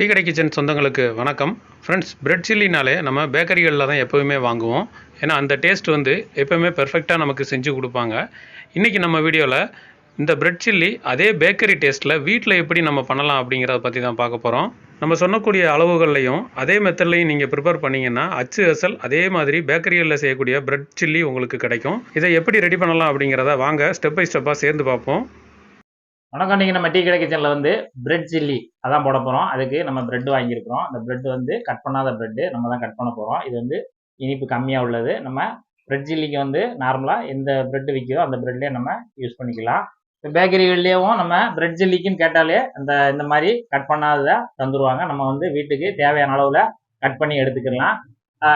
Tea கடை kitchen சொந்தங்களுக்கு வணக்கம். ஃப்ரெண்ட்ஸ் பிரெட் சில்லினாலே நம்ம பேக்கரிகளில் தான் எப்போவுமே வாங்குவோம். ஏன்னா அந்த டேஸ்ட் வந்து எப்போவுமே பெர்ஃபெக்டாக நமக்கு செஞ்சு கொடுப்பாங்க. இன்றைக்கி நம்ம வீடியோவில் இந்த பிரெட் சில்லி அதே பேக்கரி டேஸ்ட்டில் வீட்டில் எப்படி நம்ம பண்ணலாம் அப்படிங்கிறத பற்றி தான் பார்க்க போகிறோம் நம்ம சொன்னக்கூடிய அளவுகள்லையும் அதே மெத்தட்லையும் நீங்கள் ப்ரிப்பேர் பண்ணிங்கன்னா அச்சு அசல் அதே மாதிரி பேக்கரிகளில் செய்யக்கூடிய பிரெட் சில்லி உங்களுக்கு கிடைக்கும். இதை எப்படி ரெடி பண்ணலாம் அப்படிங்கிறத வாங்க ஸ்டெப் பை ஸ்டெப்பாக சேர்ந்து பார்ப்போம். வணக்கம். நீங்கள் நம்ம டீ கடை கிச்சனில் வந்து பிரெட் சில்லி அதான் போட போகிறோம் அதுக்கு நம்ம பிரெட் வாங்கியிருக்கிறோம். அந்த பிரெட் வந்து கட் பண்ணாத பிரெட்டு நம்ம தான் கட் பண்ண போகிறோம் இது வந்து இனிப்பு கம்மியாக உள்ளது. நம்ம பிரெட் சில்லிக்கு வந்து நார்மலாக எந்த பிரெட் விற்கிதோ அந்த பிரெட்லேயே நம்ம யூஸ் பண்ணிக்கலாம். இப்போ பேக்கரிகள்லேயும் நம்ம பிரெட் சில்லிக்குன்னு கேட்டாலே அந்த இந்த மாதிரி கட் பண்ணாததை தந்துருவாங்க. நம்ம வந்து வீட்டுக்கு தேவையான அளவில் கட் பண்ணி எடுத்துக்கலாம்.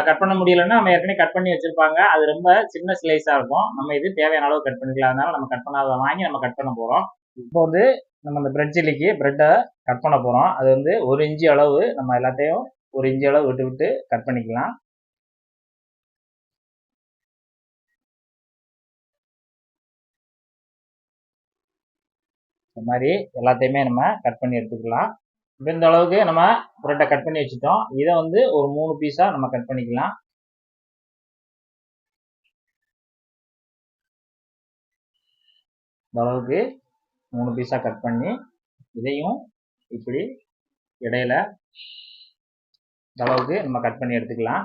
கட் பண்ண முடியலன்னா நம்ம ஏற்கனவே கட் பண்ணி வச்சுருப்பாங்க. அது ரொம்ப சின்ன ஸ்லைஸாக இருக்கும். நம்ம இது தேவையான அளவு கட் பண்ணிக்கலாம். அதனால நம்ம கட் பண்ணாத வாங்கி நம்ம கட் பண்ண போகிறோம் இப்போ வந்து நம்ம அந்த பிரெட் சில்லிக்கு பிரெட்டை கட் பண்ண போகிறோம் அது வந்து ஒரு இன்ச்சு அளவு நம்ம எல்லாத்தையும் ஒரு இன்ச்சு அளவு விட்டு விட்டு கட் பண்ணிக்கலாம். இந்த மாதிரி எல்லாத்தையுமே நம்ம கட் பண்ணி எடுத்துக்கலாம். இப்போ இந்த அளவுக்கு நம்ம பிரெட்டை கட் பண்ணி வச்சுட்டோம். இதை வந்து ஒரு மூணு பீஸாக நம்ம கட் பண்ணிக்கலாம். இந்த அளவுக்கு மூணு பீஸாக கட் பண்ணி இதையும் இப்படி இடையில அளவுக்கு நம்ம கட் பண்ணி எடுத்துக்கலாம்.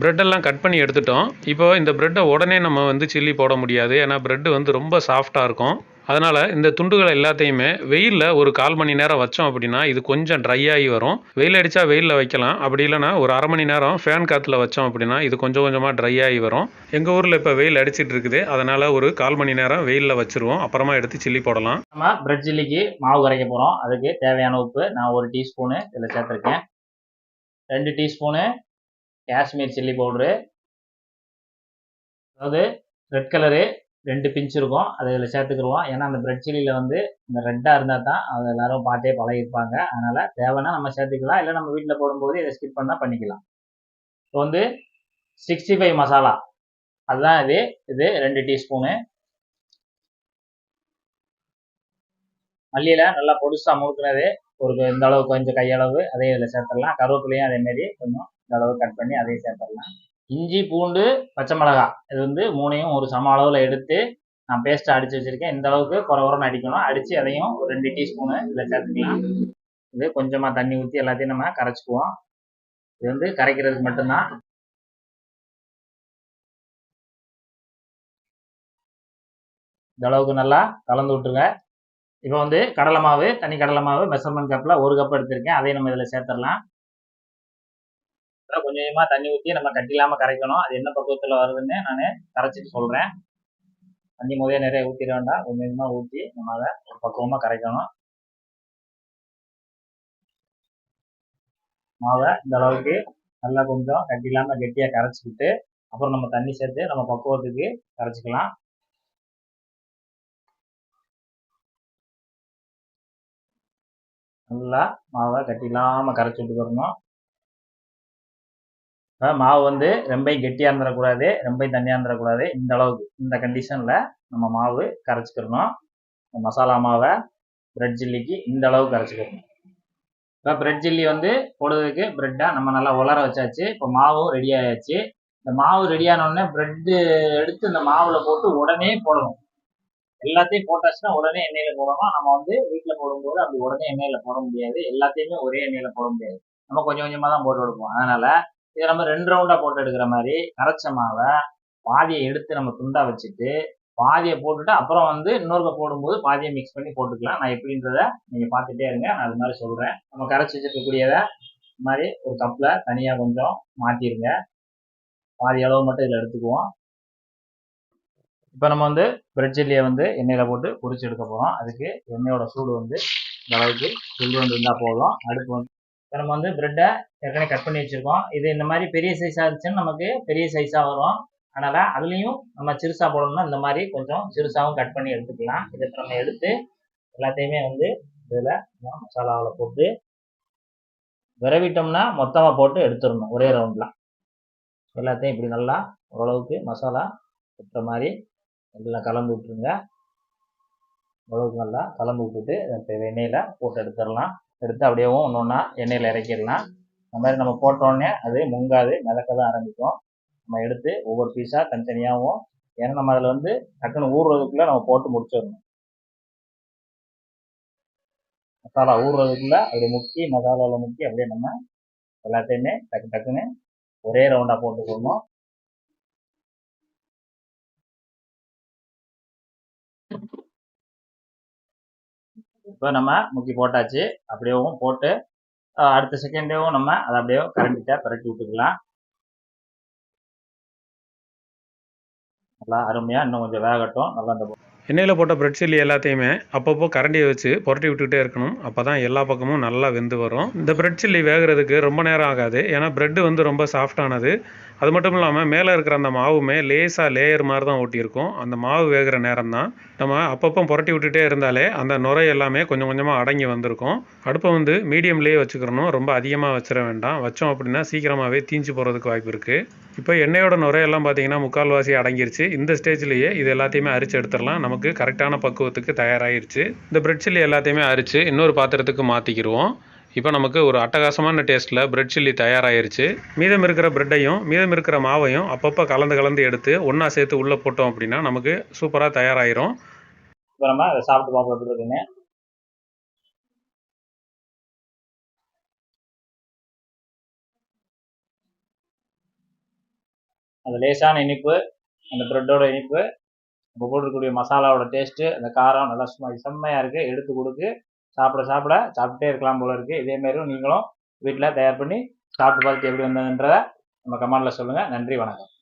ப்ரெட்டெல்லாம் கட் பண்ணி எடுத்துட்டோம். இப்போ இந்த ப்ரெட்டை உடனே நம்ம வந்து சில்லி போட முடியாது. ஏன்னா ப்ரெட்டு வந்து ரொம்ப சாஃப்டாக இருக்கும். அதனால் இந்த துண்டுகளை எல்லாத்தையுமே வெயிலில் ஒரு கால் மணி நேரம் வச்சோம் அப்படின்னா இது கொஞ்சம் ட்ரை ஆகி வரும். வெயில் அடித்தா வெயிலில் வைக்கலாம். அப்படி இல்லைனா ஒரு அரை மணி நேரம் ஃபேன் காற்றுல வச்சோம் அப்படின்னா இது கொஞ்சம் கொஞ்சமாக ட்ரை ஆகி வரும். எங்கள் ஊரில் இப்போ வெயில் அடிச்சிட்டு இருக்குது. அதனால் ஒரு கால் மணி நேரம் வெயிலில் வச்சுருவோம். அப்புறமா எடுத்து சில்லி போடலாம். நம்ம பிரெட் சில்லிக்கு மாவு கரைக்க போகிறோம் அதுக்கு தேவையான உப்பு நான் ஒரு டீஸ்பூனு இதில் சேர்த்துருக்கேன். ரெண்டு டீஸ்பூனு காஷ்மீர் சில்லி பவுட்ரு அதாவது ரெட் கலரு ரெண்டு பிஞ்ச் இருக்கும் அதை இதில் சேர்த்துக்கிடுவோம் ஏன்னா அந்த பிரெட் சில்லியில் வந்து இந்த ரெட்டாக இருந்தால் தான் அதை எல்லாரும் பார்த்தே பழகிருப்பாங்க அதனால் தேவைன்னா நம்ம சேர்த்துக்கலாம். இல்லை நம்ம வீட்டில் போடும்போது இதை ஸ்கிப் பண்ணால் பண்ணிக்கலாம். இப்போ வந்து சிக்ஸ்டி ஃபைவ் மசாலா அதுதான் இது. இது ரெண்டு டீஸ்பூனு மல்லியில் நல்லா பொடிசாக முழுக்கினது. ஒரு இந்த அளவு கொஞ்சம் கையளவு அதையும் இதில் சேர்த்துடலாம். கருவேப்பிலையும் அதேமாரி கொஞ்சம் இந்த அளவு கட் பண்ணி அதையும் சேர்த்துடலாம். இஞ்சி பூண்டு பச்சை மிளகாய் இது வந்து மூணையும் ஒரு சம அளவில் எடுத்து நான் பேஸ்ட்டை அடித்து வச்சுருக்கேன். இந்த அளவுக்கு குறை குறைன்னு அடிக்கணும். அடித்து அதையும் ஒரு ரெண்டு டீஸ்பூனு இதில் சேர்த்துக்கலாம். இது கொஞ்சமாக தண்ணி ஊற்றி எல்லாத்தையும் நம்ம கரைச்சிக்குவோம். இது வந்து கரைக்கிறதுக்கு மட்டும்தான். இந்த அளவுக்கு நல்லா கலந்து விட்டுருங்க. இப்போ வந்து கடலை மாவு தனி கடலை மாவு மெஷர்மெண்ட் கப்பில் ஒரு கப் எடுத்திருக்கேன். அதையும் நம்ம இதில் சேர்த்துடலாம். கொஞ்சம் கொஞ்சமாக தண்ணி ஊற்றி நம்ம கட்டிலாமல் கரைக்கணும். அது என்ன பக்குவத்தில் வருதுன்னு நான் கரைச்சிட்டு சொல்கிறேன் தண்ணி முதல்ல நிறைய ஊற்றிட வேண்டாம். கொஞ்சம் கொஞ்சமாக ஊற்றி நம்ம அதை ஒரு பக்குவமாக கரைக்கணும். மாவை இந்த அளவுக்கு நல்லா கொஞ்சம் கட்டி இல்லாமல் கெட்டியாக கரைச்சிக்கிட்டு அப்புறம் நம்ம தண்ணி சேர்த்து நம்ம பக்குவத்துக்கு கரைச்சிக்கலாம். நல்லா மாவை கட்டி இல்லாமல் கரைச்சி விட்டுக்கிறணும் மாவு வந்து ரொம்ப கெட்டியாக இருந்துடக்கூடாது ரொம்ப தண்ணியாக இருந்துடக்கூடாது இந்த அளவுக்கு இந்த கண்டிஷனில் நம்ம மாவு கரைச்சிக்கிறணும் மசாலா மாவை பிரெட் சில்லிக்கு இந்த அளவுக்கு கரைச்சிக்கிறணும் இப்போ பிரெட் சில்லி வந்து போடுறதுக்கு பிரெட்டை நம்ம நல்லா உலர வச்சாச்சு. இப்போ மாவும் ரெடி ஆயாச்சு. இந்த மாவு ரெடி ஆனோடனே ப்ரெட்டு எடுத்து இந்த மாவில் போட்டு உடனே போடணும். எல்லாத்தையும் போட்டாச்சுன்னா உடனே எண்ணெயில் போடணும்? நம்ம வந்து வீட்டில் போடும்போது அப்படி உடனே எண்ணெயில் போட முடியாது. எல்லாத்தையுமே ஒரே எண்ணெயில் போட முடியாது. நம்ம கொஞ்சம் கொஞ்சமாக தான் போட்டு எடுப்போம். அதனால் இதை நம்ம ரெண்டு ரவுண்டாக போட்டு எடுக்கிற மாதிரி கரைச்ச மாவை பாதியை எடுத்து நம்ம துண்டா வச்சுட்டு பாதியை போட்டுட்டு அப்புறம் வந்து இன்னொருக்க போடும்போது பாதியை மிக்ஸ் பண்ணி போட்டுக்கலாம். நான் எப்படின்றத நீங்கள் பார்த்துட்டே இருங்க. நான் அது மாதிரி சொல்கிறேன் நம்ம கரைச்சி வச்சுருக்கக்கூடியதை இந்த மாதிரி ஒரு கப்பில் தனியாக கொஞ்சம் மாற்றிடுங்க பாதி அளவு மட்டும் இதில் எடுத்துக்குவோம். இப்போ நம்ம வந்து பிரெட் சில்லியை வந்து எண்ணெயில் போட்டு பொரிச்சு எடுக்க போகிறோம் அதுக்கு எண்ணெயோட சூடு வந்து இந்த அளவுக்கு சூடு வந்து இருந்தால் போதும். அடுப்பு வந்து நம்ம வந்து ப்ரெட்டை ஏற்கனவே கட் பண்ணி வச்சுருக்கோம். இது இந்த மாதிரி பெரிய சைஸாக இருந்துச்சுன்னா நமக்கு பெரிய சைஸாக வரும். அதனால் அதுலேயும் நம்ம சிறுசாக போடணும்னா இந்த மாதிரி கொஞ்சம் சிறுசாகவும் கட் பண்ணி எடுத்துக்கலாம். இதை நம்ம எடுத்து எல்லாத்தையுமே வந்து இதில் மசாலாவில் போட்டு விரவிட்டோம்னா மொத்தமாக போட்டு எடுத்துடணும் ஒரே ரவுண்டில் எல்லாத்தையும் இப்படி நல்லா ஓரளவுக்கு மசாலா கொட்டுற மாதிரி நல்லா கலந்து விட்ருங்க ஓரளவுக்கு நல்லா கலந்து விட்டுட்டு இப்போ எண்ணெயில் போட்டு எடுத்துடலாம். எடுத்து அப்படியேவும் ஒன்று ஒன்றா எண்ணெயில் இறக்கிடலாம். அந்த மாதிரி நம்ம போட்டோடனே அது முங்காது மிதக்க தான் ஆரம்பிக்கும். நம்ம எடுத்து ஒவ்வொரு பீஸாக தனித்தனியாகவும் ஏன்னா நம்ம அதில் வந்து டக்குன்னு ஊறுறதுக்குள்ளே நம்ம போட்டு முடிச்சிடணும். மசாலா ஊறுறதுக்குள்ளே அப்படியே முக்கி மசாலாவில் முக்கி அப்படியே நம்ம எல்லாத்தையுமே டக்கு டக்குன்னு ஒரே ரவுண்டாக போட்டுக்கணும். இப்போ நம்ம முக்கி போட்டாச்சு. அப்படியேவும் போட்டு அடுத்த செகண்டேவும் நம்ம அதை அப்படியே கரண்டிட்ட பரட்டி விட்டுக்கலாம். நல்லா அருமையாக இன்னும் கொஞ்சம் வேகட்டும். நல்லா அந்த எண்ணெயில் போட்ட பிரெட் சில்லி எல்லாத்தையுமே அப்பப்போ கரண்டியை வச்சு புரட்டி விட்டுக்கிட்டே இருக்கணும். அப்போ தான் எல்லா பக்கமும் நல்லா வெந்து வரும். இந்த பிரெட் சில்லி வேகிறதுக்கு ரொம்ப நேரம் ஆகாது. ஏன்னா பிரெட்டு வந்து ரொம்ப சாஃப்டானது அது மட்டும் இல்லாமல் மேலே இருக்கிற அந்த மாவுமே லேசாக லேயர் மாதிரி தான் ஒட்டியிருக்கும் அந்த மாவு வேகிற நேரம் தான் நம்ம அப்பப்போ புரட்டி விட்டுட்டே இருந்தாலே அந்த நுரை எல்லாமே கொஞ்சம் கொஞ்சமாக அடங்கி வந்திருக்கும். அடுப்பை வந்து மீடியம்லேயே வச்சுக்கிறணும். ரொம்ப அதிகமாக வச்சிட வேண்டாம். வச்சோம் அப்படின்னா சீக்கிரமாகவே தீஞ்சு போகிறதுக்கு வாய்ப்பு இருக்குது இப்போ எண்ணெயோட நுரையெல்லாம் பார்த்தீங்கன்னா முக்கால்வாசி அடங்கிருச்சு. இந்த ஸ்டேஜ்லேயே இது எல்லாத்தையுமே அரிச்சு எடுத்துடலாம். நமக்கு கரெக்டான பக்குவத்துக்கு தயாராகிருச்சு இந்த பிரெட் சில்லி எல்லாத்தையுமே அரிச்சு இன்னொரு பாத்திரத்துக்கு மாற்றிக்கிடுவோம் இப்போ நமக்கு ஒரு அட்டகாசமான டேஸ்ட்டில் பிரெட் சில்லி தயாராகிருச்சு மீதம் இருக்கிற பிரெட்டையும் மீதம் இருக்கிற மாவையும் அப்பப்போ கலந்து கலந்து எடுத்து ஒன்றா சேர்த்து உள்ளே போட்டோம் அப்படின்னா நமக்கு சூப்பராக தயாராகிரும் இப்போ நம்ம அதை சாப்பிட்டு பார்ப்போம் அந்த லேசான இனிப்பு அந்த ப்ரெட்டோட இனிப்பு இப்போ போட்டிருக்கக்கூடிய மசாலாவோட டேஸ்ட்டு அந்த காரம் நல்லா சும்மா செம்மையாக இருக்குது எடுத்து கொடுக்கு சாப்பிட சாப்பிட சாப்பிட்டே இருக்கலாம் போல இருக்குது இதேமாரியும் நீங்களும் வீட்டில் தயார் பண்ணி சாப்பிட்டு பார்த்துட்டு எப்படி வந்ததுன்றதை நம்ம கமெண்டில் சொல்லுங்கள் நன்றி வணக்கம்.